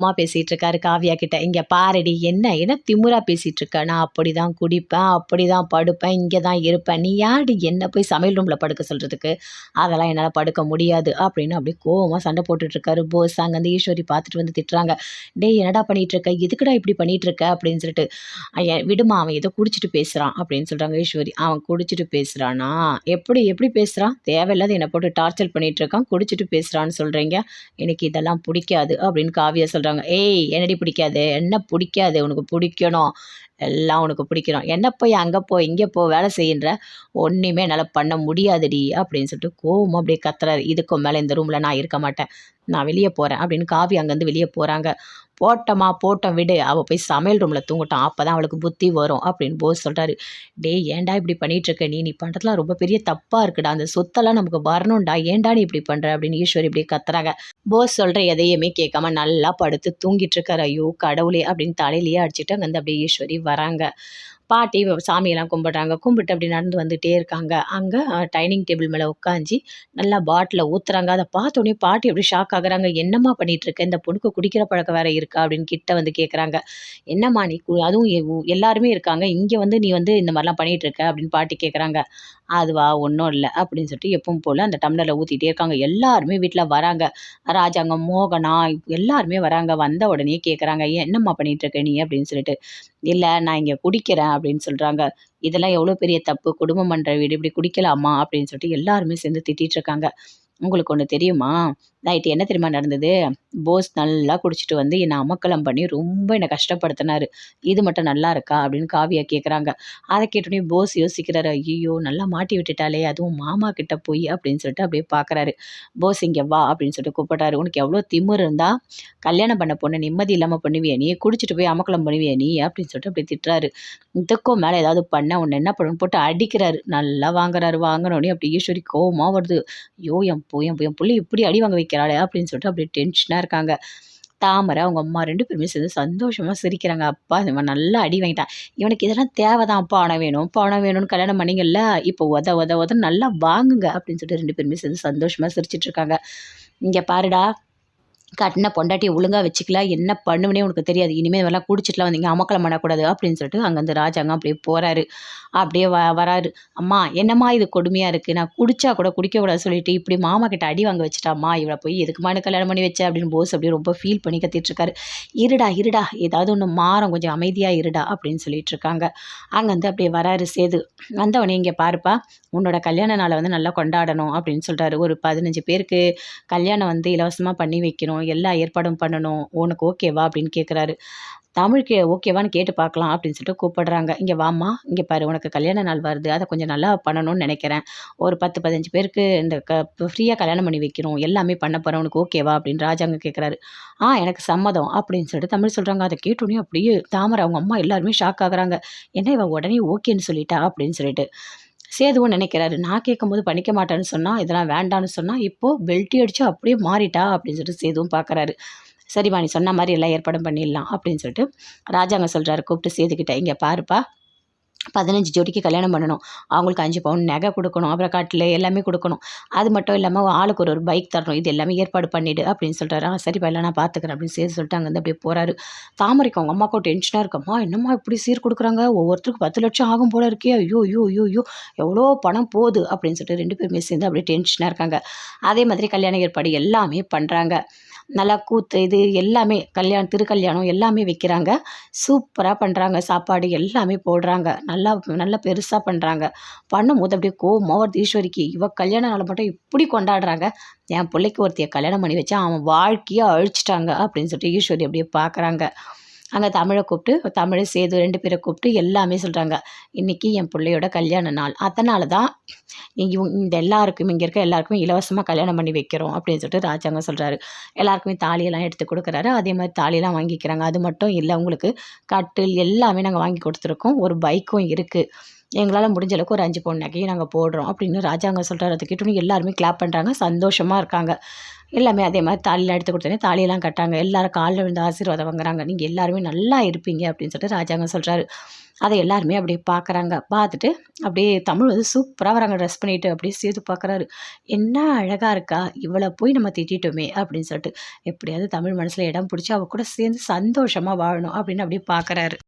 அம்மா பேசிகிட்டு இருக்காரு காவியா கிட்ட. இங்கே பாரடி என்ன என்ன திமுறா பேசிகிட்டு இருக்க நான் அப்படி தான் குடிப்பேன் அப்படி தான் படுப்பேன் இங்கே தான் இருப்பேன். நீ யாரு என்ன போய் சமையல் ரூமில் படுக்க சொல்கிறதுக்கு அதெல்லாம் என்னால் படுக்க முடியாது. அப்படின்னு அப்படியே கோவமாக சண்டை போட்டுட்ருக்காரு போஸ் அங்கே வந்து ஈஸ்வரி பார்த்துட்டு வந்து திட்டுறாங்க. டேய் என்னடா பண்ணிகிட்ருக்க எதுக்குடா இப்படி பண்ணிகிட்டு இருக்க அப்படின்னு சொல்லிட்டு ஐயா விடுமா அவன் ஏதோ குடிச்சிட்டு பேசுகிறான் அப்படின்னு சொல்கிறாங்க ஈஸ்வரி. அவன் குடிச்சிட்டு பேசுகிறானா எப்படி எப்படி பேசுகிறான் தேவையில்லாத என்னை போட்டு டார்ச்சர் பண்ணிகிட்டு இருக்கான் குடிச்சிட்டு பேசுகிறான்னு சொல்கிறீங்க எனக்கு இதெல்லாம் பிடிக்காது. அப்படின்னு காவியா சொல்கிறாங்க ஏய் என்னடி பிடிக்காது? என்ன பிடிக்காது? உனக்கு பிடிக்கணும். எல்லாம் உனக்கு பிடிக்கணும். என்ன போய் அங்கே போ இங்கே போ வேலை செய்கின்ற ஒன்றுமே என்னால் பண்ண முடியாதுடி அப்படின்னு சொல்லிட்டு கோவம் அப்படியே கத்துறாரு. இதுக்கும் மேலே இந்த ரூமில் நான் இருக்க மாட்டேன். நான் வெளியே போகிறேன் அப்படின்னு காவி அங்கேருந்து வெளியே போகிறாங்க போட்டோமா போட்டோம் விடு. அவள் போய் சமையல் ரூமில் தூங்கட்டும். அப்போ தான் அவளுக்கு புத்தி வரும் அப்படின்னு போஸ் சொல்கிறாரு டேய் ஏன்டா இப்படி பண்ணிகிட்ருக்க நீ நீ பண்ணுறதுலாம் ரொம்ப பெரிய தப்பாக இருக்குடா. அந்த சொத்தெல்லாம் நமக்கு வரணும்டா. ஏன்டா நீ இப்படி பண்ணுற அப்படின்னு ஈஸ்வரி இப்படி கத்துறாங்க. போஸ் சொல்கிற எதையுமே கேட்காம நல்லா படுத்து தூங்கிட்டு இருக்காரு. ஐயோ கடவுளே அப்படின்னு தலையிலேயே அடிச்சுட்டு அங்கேருந்து அப்படியே ஈஸ்வரி வராங்க. பாட்டி சாமியெல்லாம் கும்பிட்றாங்க. கும்பிட்டு அப்படி நடந்து வந்துகிட்டே இருக்காங்க. அங்கே டைனிங் டேபிள் மேலே உட்காந்து நல்லா பாட்டில் ஊற்றுறாங்க அதை பார்த்தோன்னே பாட்டி அப்படி ஷாக் ஆகுறாங்க. என்னம்மா பண்ணிகிட்ருக்க இந்த பொண்ணுக்கு குடிக்கிற பழக்கம் வேறு இருக்கா? அப்படின்னு கிட்ட வந்து கேட்குறாங்க என்னம்மா நீ அதுவும் எ- எல்லாருமே இருக்காங்க. இங்கே வந்து நீ வந்து இந்த மாதிரிலாம் பண்ணிகிட்ருக்க இருக்க அப்படின்னு பாட்டி கேட்குறாங்க அதுவா? ஒன்றும் இல்லை. அப்படின்னு சொல்லிட்டு எப்பவும் போல் அந்த டம்ளரில் ஊற்றிட்டே இருக்காங்க. எல்லாருமே வீட்டில் வராங்க. ராஜாங்க மோகனா எல்லாருமே வராங்க. வந்த உடனே கேட்குறாங்க என்னம்மா பண்ணிகிட்ருக்க இருக்க நீ? அப்படின்னு சொல்லிட்டு இல்லை நான் இங்கே குடிக்கிறேன் அப்படின்னு சொல்கிறாங்க இதெல்லாம் எவ்வளோ பெரிய தப்பு? குடும்பம் பண்ணுற வீடு இப்படி குடிக்கலாமா? அப்படின்னு சொல்லிட்டு எல்லாருமே சேர்ந்து திட்டிட்டு இருக்காங்க. உங்களுக்கு ஒன்று தெரியுமா? நைட்டு என்ன தெரியுமா நடந்தது? போஸ் நல்லா குடிச்சிட்டு வந்து என்னை அமக்கலம் பண்ணி ரொம்ப என்னை கஷ்டப்படுத்தினார். இது மட்டும் நல்லா இருக்கா? அப்படின்னு காவியா கேட்குறாங்க அதை கேட்டோடனே போஸ் யோசிக்கிறாரு. ஐயோ நல்லா மாட்டி விட்டுட்டாலே அதுவும் மாமா கிட்ட போய் அப்படின்னு சொல்லிட்டு அப்படியே பார்க்குறாரு போஸ் இங்கே வா அப்படின்னு சொல்லிட்டு கூப்பிட்டாரு உனக்கு எவ்வளோ திமிர் இருந்தா கல்யாணம் பண்ண பொண்ணு நிம்மதி இல்லாமல் பண்ணுவியா நீ? குடிச்சிட்டு போய் அமக்கலம் பண்ணுவியா நீ? அப்படின்னு சொல்லிட்டு அப்படி திட்டுறாரு. இதுக்கும் மேலே ஏதாவது பண்ண உன்னை என்ன பண்ணணும்னு போட்டு அடிக்கிறாரு. நல்லா வாங்குறாரு. வாங்கினோடனே அப்படி ஈஸ்வரி கோவமாக வருது. ஐயோ என் போ என் என் பிள்ளை இப்படி அடி வாங்க வைக்கிறாளே அப்படின்னு சொல்லிட்டு அப்படியே டென்ஷனாக இருக்காங்க. தாமரை அவங்க அம்மா ரெண்டு பேருமே சேர்ந்து சந்தோஷமாக சிரிக்கிறாங்க. அப்பா இவன் நல்லா அடி வாங்கிட்டான். இவனுக்கு இதெல்லாம் தேவைதான். பணம் வேணும் பணம் வேணும்னு கல்யாணம் பண்ணிங்கல்ல இப்போ உத உத உத நல்லா வாங்குங்க அப்படின்னு சொல்லிட்டு ரெண்டு பேருமே சேர்ந்து சந்தோஷமாக சிரிச்சிட்ருக்காங்க இங்கே பாருடா கட்டின பொண்டாட்டி ஒழுங்காக வச்சுக்கல என்ன பண்ணுவனே உனக்கு தெரியாது. இனிமேல் இதெல்லாம் குடிச்சிட்டுலாம் வந்தீங்க அமக்கலம் பண்ணக்கூடாது அப்படின்னு சொல்லிட்டு அங்கேருந்து ராஜாங்க அப்படியே போகிறாரு அப்படியே வ வராரு. அம்மா என்னம்மா இது கொடுமையாக இருக்குது நான் குடிச்சா கூட குடிக்கக்கூடாது சொல்லிட்டு இப்படி மாமா கிட்ட அடி வாங்க வச்சுட்டாம்மா. இவளை போய் எதுக்குமானு கல்யாணம் பண்ணி வச்சேன் அப்படின்னு போஸ் அப்படியே ரொம்ப ஃபீல் பண்ணி கத்திட்டுருக்காரு இருடா இருடா ஏதாவது ஒன்று மாறும் கொஞ்சம் அமைதியாக இருடா அப்படின்னு சொல்லிட்டு இருக்காங்க. அங்கேருந்து அப்படியே வராரு சேது. வந்தவனே இங்கே பாருப்பா உன்னோட கல்யாண நாளை வந்து நல்லா கொண்டாடணும் அப்படின்னு சொல்கிறாரு ஒரு பதினஞ்சு பேருக்கு கல்யாணம் வந்து இலவசமாக பண்ணி வைக்கணும். எல்லா ஏற்பாடும் பண்ணணும். உனக்கு ஓகேவா அப்படின்னு கேட்குறாரு தமிழுக்கு ஓகேவான்னு கேட்டு பார்க்கலாம் அப்படின்னு சொல்லிட்டு கூப்பிடுறாங்க. இங்கே வாம்மா இங்கே பாரு உனக்கு கல்யாண நாள் வருது. அதை கொஞ்சம் நல்லா பண்ணணும்னு நினைக்கிறேன். ஒரு பத்து பதினஞ்சு பேருக்கு இந்த க ஃப்ரீயாக கல்யாணம் பண்ணி வைக்கிறோம் எல்லாமே பண்ண போகிறேன் உனக்கு ஓகேவா அப்படின்னு ராஜாங்க கேட்குறாரு ஆ எனக்கு சம்மதம் அப்படின்னு சொல்லிட்டு தமிழ் சொல்கிறாங்க அதை கேட்டோன்னே அப்படியே தாமரை அவங்க அம்மா எல்லாருமே ஷாக் ஆகுறாங்க. என்ன இவ உடனே ஓகேன்னு சொல்லிட்டா? அப்படின்னு சொல்லிட்டு சேதுவும் நினைக்கிறாரு நான் கேட்கும்போது பண்ணிக்க மாட்டேன்னு சொன்னால் இதெல்லாம் வேண்டான்னு சொன்னால் இப்போது பெல்ட்டி அடித்து அப்படியே மாறிட்டா அப்படின்னு சொல்லிட்டு சேதுவும் பார்க்குறாரு சரிம்மா நீ சொன்ன மாதிரி எல்லாம் ஏற்பாடும் பண்ணிடலாம் அப்படின்னு சொல்லிட்டு ராஜாங்க சொல்கிறாரு கூப்பிட்டு சேதுக்கிட்ட இங்கே பாருப்பா பதினஞ்சு ஜோடிக்கு கல்யாணம் பண்ணணும். அவங்களுக்கு அஞ்சு பவுன் நகை கொடுக்கணும் அப்புறம் காட்டில் எல்லாமே கொடுக்கணும். அது மட்டும் இல்லாமல் ஆளுக்கு ஒரு ஒரு பைக் தரணும். இது எல்லாமே ஏற்பாடு பண்ணிடு அப்படின்னு சொல்கிறாரு ஆ சரிப்பா இல்லை நான் பார்த்துக்கிறேன் அப்படின்னு சேர்த்து சொல்லிட்டு அங்கேருந்து அப்படியே போகிறாரு தாமரைக்கு அவங்க அம்மாக்கும் டென்ஷனாக இருக்கம்மா என்னம்மா இப்படி சீர் கொடுக்குறாங்க? ஒவ்வொருத்தருக்கு பத்து லட்சம் ஆகும் போல இருக்கே. ஐயோ ஐயோ ஐயோ ஐயோ எவ்வளோ பணம் போகுது அப்படின்னு சொல்லிட்டு ரெண்டு பேருமே சேர்ந்து அப்படியே டென்ஷனாக இருக்காங்க. அதே மாதிரி கல்யாண ஏற்பாடு எல்லாமே பண்ணுறாங்க நல்லா கூத்து இது எல்லாமே கல்யாணம் திருக்கல்யாணம் எல்லாமே வைக்கிறாங்க. சூப்பராக பண்ணுறாங்க சாப்பாடு எல்லாமே போடுறாங்க. நல்லா நல்லா பெருசாக பண்ணுறாங்க பண்ணும்போது அப்படியே கோவமாக வருது. ஈஸ்வரிக்கு இவ கல்யாண நாள் மட்டும் இப்படி கொண்டாடுறாங்க. என் பிள்ளைக்கு ஒருத்தைய கல்யாணம் பண்ணி வச்சா அவன் வாழ்க்கையை அழிச்சிட்டாங்க. அப்படின்னு சொல்லிட்டு ஈஸ்வரி அப்படியே பார்க்குறாங்க அங்கே தமிழை கூப்பிட்டு தமிழ் சேது ரெண்டு பேரை கூப்பிட்டு எல்லாமே சொல்கிறாங்க இன்றைக்கி என் பிள்ளையோட கல்யாண நாள். அதனால தான் இங்கே இந்த எல்லாருக்கும் இங்கே இருக்க எல்லாருக்குமே இலவசமாக கல்யாணம் பண்ணி வைக்கிறோம் அப்படின்னு சொல்லிட்டு ராஜாங்க சொல்கிறாரு எல்லாருக்குமே தாலியெல்லாம் எடுத்து கொடுக்குறாரு. அதே மாதிரி தாலியெல்லாம் வாங்கிக்கிறாங்க. அது மட்டும் இல்லை உங்களுக்கு கட்டில் எல்லாமே நாங்கள் வாங்கி கொடுத்துருக்கோம். ஒரு பைக்கும் இருக்குது எங்களால் முடிஞ்ச அளவுக்கு ஒரு அஞ்சு பவுன் நகையும் நாங்கள் போடுறோம். அப்படின்னு ராஜாங்க சொல்கிறார் அதை கேட்டோன்னே எல்லாருமே கிளாப் பண்ணுறாங்க சந்தோஷமாக இருக்காங்க. எல்லாமே அதே மாதிரி தாலிலாம் எடுத்து கொடுத்தோன்னே தாலியெல்லாம் கட்டாங்க. எல்லாரும் காலில் விழுந்து ஆசீர்வாதம் வாங்குறாங்க. நீங்கள் எல்லாருமே நல்லா இருப்பீங்க. அப்படின்னு சொல்லிட்டு ராஜாங்க சொல்கிறாரு அதை எல்லாருமே அப்படியே பார்க்குறாங்க பார்த்துட்டு அப்படியே தமிழ் வந்து சூப்பராக வராங்க. ட்ரெஸ் பண்ணிட்டு அப்படியே சேர்த்து பார்க்குறாரு என்ன அழகாக இருக்கா? இவ்வளோ போய் நம்ம திட்டிட்டோமே. அப்படின்னு சொல்லிட்டு எப்படியாவது தமிழ் மனசில் இடம் பிடிச்சி அவள் கூட சேர்ந்து சந்தோஷமாக வாழணும். அப்படின்னு அப்படியே பார்க்குறாரு